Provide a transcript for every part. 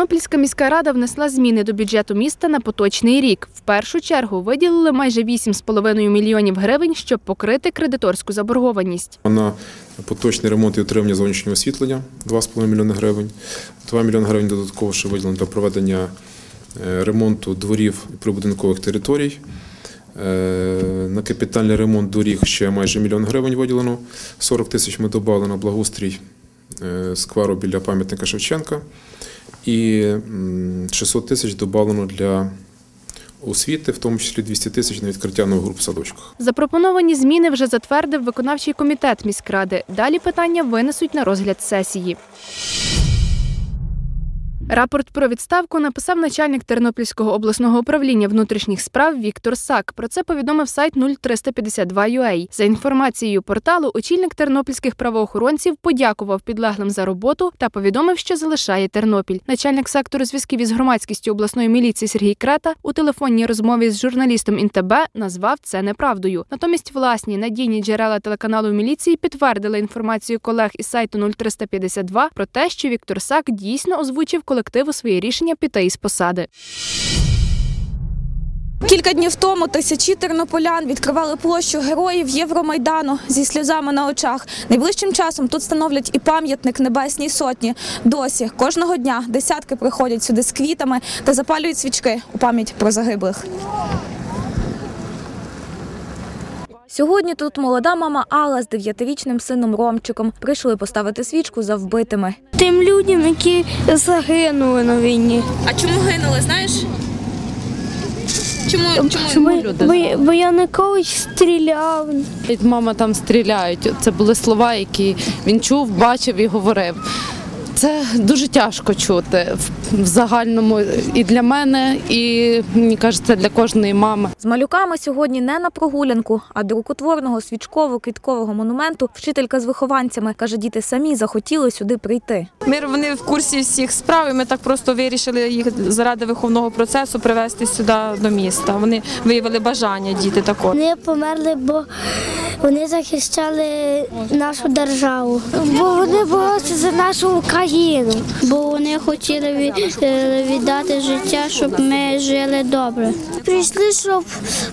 Тернопільська міська рада внесла зміни до бюджету міста на поточний рік. В першу чергу виділили майже 8,5 мільйонів гривень, щоб покрити кредиторську заборгованість. На поточний ремонт і утримання зовнішнього освітлення 2,5 мільйони гривень. 2 мільйони гривень додатково ще виділено для проведення е, ремонту дворів і прибудинкових територій. Е, На капітальний ремонт доріг ще майже мільйон гривень виділено. 40 тисяч ми додали на благоустрій е, скверу біля пам'ятника Шевченка. І м, 600 тисяч додано для освіти, в тому числі 200 тисяч на відкриття нових груп в садочках. Запропоновані зміни вже затвердив виконавчий комітет міськради. Далі питання винесуть на розгляд сесії. Рапорт про відставку написав начальник Тернопільського обласного управління внутрішніх справ Віктор Сак. Про це повідомив сайт 0352.ua. За інформацією порталу, очільник тернопільських правоохоронців подякував підлеглим за роботу та повідомив, що залишає Тернопіль. Начальник сектору зв'язків із громадськістю обласної міліції Сергій Крета у телефонній розмові з журналістом ІНТБ назвав це неправдою. Натомість власні надійні джерела телеканалу міліції підтвердили інформацію колег із сайту 0352 про те, що Віктор Сак дійсно озвучив колективу своє рішення піти із посади. Кілька днів тому тисячі тернополян відкривали площу героїв Євромайдану зі сльозами на очах. Найближчим часом тут становлять і пам'ятник Небесній Сотні. Досі кожного дня десятки приходять сюди з квітами та запалюють свічки у пам'ять про загиблих. Сьогодні тут молода мама Алла з дев'ятирічним сином Ромчиком прийшли поставити свічку за вбитими. тим людям, які загинули на війні. А чому гинули? Знаєш? Чому Бо, бо, бо я ніколи стріляв. Мама там стріляють. Це були слова, які він чув, бачив і говорив. Це дуже тяжко чути в- загальному і для мене, і мені кажеться, для кожної мами. З малюками сьогодні не на прогулянку, а до рукотворного свічково-квіткового монументу вчителька з вихованцями каже, діти самі захотіли сюди прийти. Ми вони в курсі всіх справ. і Ми так просто вирішили їх заради виховного процесу привезти сюди до міста. Вони виявили бажання діти такого. Вони померли, бо вони захищали нашу державу. Бо вони боролися за нашу Україну. Бо вони хотіли від- е, віддати життя, щоб ми жили добре. Прийшли, щоб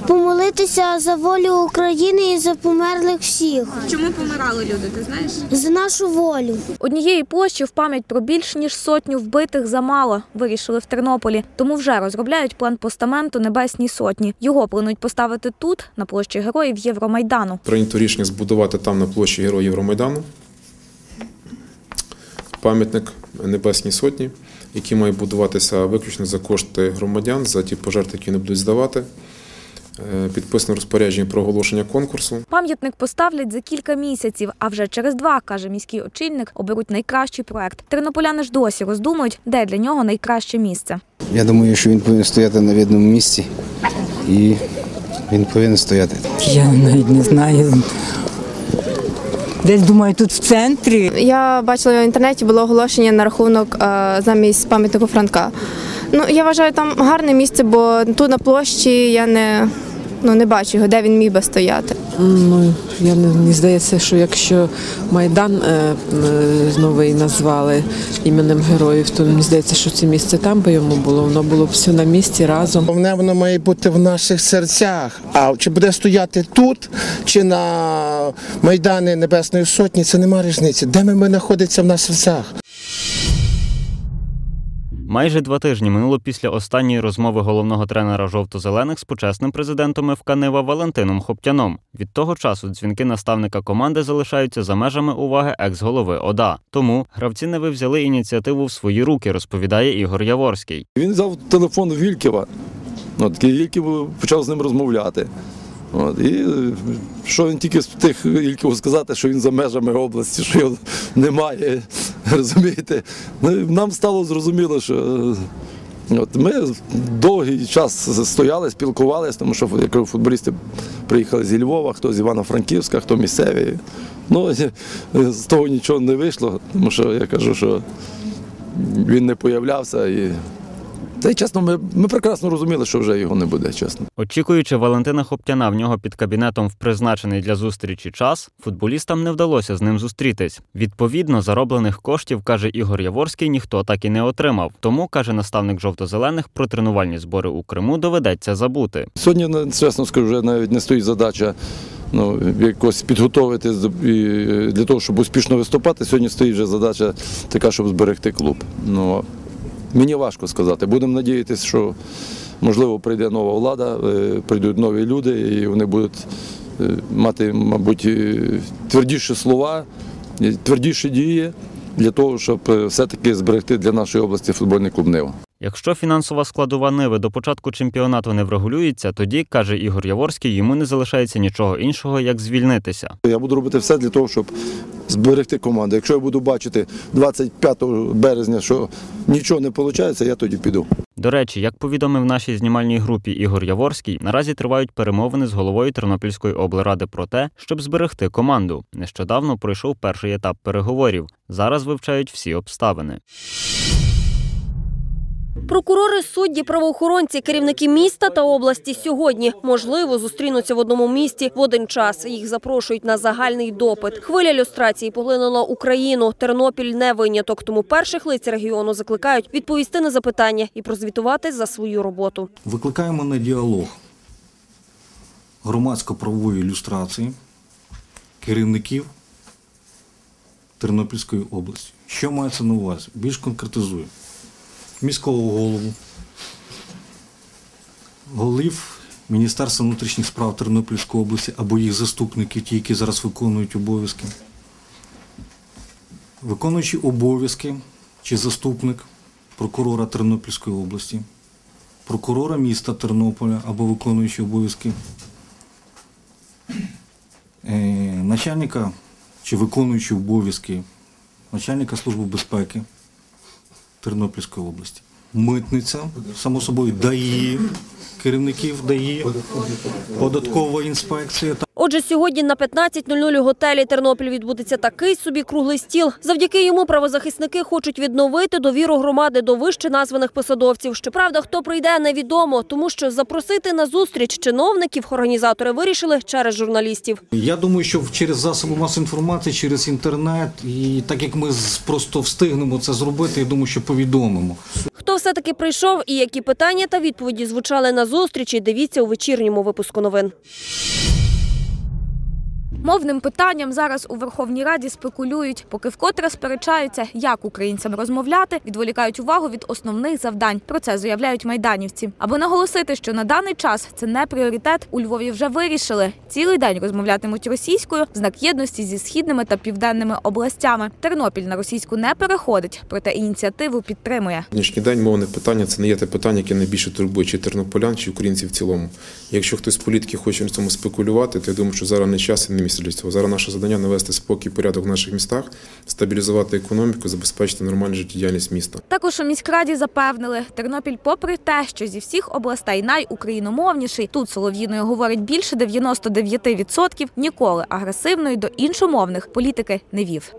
помолитися за волю України і за померлих всіх. Чому помирали люди? Ти знаєш? За нашу волю. Однієї площі в пам'ять про більш ніж сотню вбитих замало, вирішили в Тернополі. Тому вже розробляють план постаменту Небесній Сотні. Його планують поставити тут, на площі героїв Євромайдану. Прийнято рішення збудувати там на площі Героїв Євромайдану пам'ятник Небесній Сотні, який має будуватися виключно за кошти громадян, за ті пожертви, які не будуть здавати. Е, Підписано розпорядження про оголошення конкурсу. Пам'ятник поставлять за кілька місяців, а вже через два, каже міський очільник, оберуть найкращий проект. Тернополяни ж досі роздумують, де для нього найкраще місце. Я думаю, що він повинен стояти на видному місці і він повинен стояти. Я навіть не знаю. Десь думаю, тут в центрі. Я бачила в інтернеті було оголошення на рахунок е, замість пам'ятнику Франка. Ну я вважаю, там гарне місце, бо тут на площі я не, ну, не бачу його, де він міг би стояти. Ну, я не мені здається, що якщо Майдан е, е, новий назвали іменем героїв, то мені здається, що це місце там би йому було. Воно було б все на місці разом. Головне, воно має бути в наших серцях. А чи буде стояти тут, чи на Майдані Небесної Сотні, це нема різниці. Де ми, ми знаходиться в нас серцях? Майже два тижні минуло після останньої розмови головного тренера жовто-зелених з почесним президентом ФК Нива Валентином Хоптяном. Від того часу дзвінки наставника команди залишаються за межами уваги екс-голови ОДА. Тому гравці Неви взяли ініціативу в свої руки, розповідає Ігор Яворський. Він взяв телефон Вільківа. От, і Вільків почав з ним розмовляти. От, і е, що він тільки встиг Ільківу сказати, що він за межами області, що його немає. Розумієте? Ну, нам стало зрозуміло, що е, от, ми довгий час стояли, спілкувалися, тому що я кажу, футболісти приїхали зі Львова, хто з Івано-Франківська, хто місцеві. Ну, е, з того нічого не вийшло, тому що я кажу, що він не появлявся і Та й чесно, ми, ми прекрасно розуміли, що вже його не буде, чесно. Очікуючи Валентина Хоптяна в нього під кабінетом в призначений для зустрічі час, футболістам не вдалося з ним зустрітись. Відповідно, зароблених коштів, каже Ігор Яворський, ніхто так і не отримав. Тому, каже наставник жовто-зелених, про тренувальні збори у Криму доведеться забути. Сьогодні, ну, чесно скажу, вже навіть не стоїть задача ну, якось підготовити для того, щоб успішно виступати. Сьогодні стоїть вже задача така, щоб зберегти клуб. Ну, мені важко сказати. Будемо надіятися, що можливо прийде нова влада, е, прийдуть нові люди, і вони будуть е, мати, мабуть, е, твердіші слова, твердіші дії для того, щоб все-таки зберегти для нашої області футбольний клуб Нива. Якщо фінансова складова Ниви до початку чемпіонату не врегулюється, тоді, каже Ігор Яворський, йому не залишається нічого іншого, як звільнитися. Я буду робити все для того, щоб зберегти команду. Якщо я буду бачити 25 березня, що нічого не виходить, я тоді піду. До речі, як повідомив нашій знімальній групі Ігор Яворський, наразі тривають перемовини з головою Тернопільської облради про те, щоб зберегти команду. Нещодавно пройшов перший етап переговорів. Зараз вивчають всі обставини. Прокурори, судді, правоохоронці, керівники міста та області сьогодні можливо зустрінуться в одному місті в один час. Їх запрошують на загальний допит. Хвиля люстрації поглинула Україну. Тернопіль не виняток. Тому перших лиць регіону закликають відповісти на запитання і прозвітувати за свою роботу. Викликаємо на діалог громадсько-правової ілюстрації керівників Тернопільської області. Що мається на увазі? Більш конкретизую. Міського голову, голів Міністерства внутрішніх справ Тернопільської області або їх заступники, ті, які зараз виконують обов'язки. Виконуючи обов'язки чи заступник прокурора Тернопільської області, прокурора міста Тернополя або виконуючи обов'язки е, начальника чи виконуючи обов'язки начальника Служби безпеки Тернопільської області, митниця, само собою, ДАІ, керівників ДАІ, податкова інспекція. Отже, сьогодні на 15.00 у готелі Тернопіль відбудеться такий собі круглий стіл. Завдяки йому правозахисники хочуть відновити довіру громади до вище названих посадовців. Щоправда, хто прийде, невідомо, тому що запросити на зустріч чиновників організатори вирішили через журналістів. Я думаю, що через засоби масової інформації, через інтернет, і так як ми просто встигнемо це зробити, я думаю, що повідомимо. Хто все-таки прийшов і які питання та відповіді звучали на зустрічі, дивіться у вечірньому випуску новин. Мовним питанням зараз у Верховній Раді спекулюють, поки вкотре сперечаються, як українцям розмовляти, відволікають увагу від основних завдань. Про це заявляють майданівці. Аби наголосити, що на даний час це не пріоритет, у Львові вже вирішили. Цілий день розмовлятимуть російською, знак єдності зі східними та південними областями. Тернопіль на російську не переходить, проте ініціативу підтримує. Сьогоднішній день мовне питання це не є те питання, яке найбільше турбує чи тернополян, чи українців в цілому. Якщо хтось з політики хоче на цьому спекулювати, то я думаю, що зараз не час і не місце для цього. Зараз наше завдання навести спокій, порядок в наших містах, стабілізувати економіку, забезпечити нормальну життєдіяльність міста. Також у міськраді запевнили, Тернопіль, попри те, що зі всіх областей найукраїномовніший, тут солов'їною говорить більше 99%, ніколи агресивної до іншомовних політики не вів.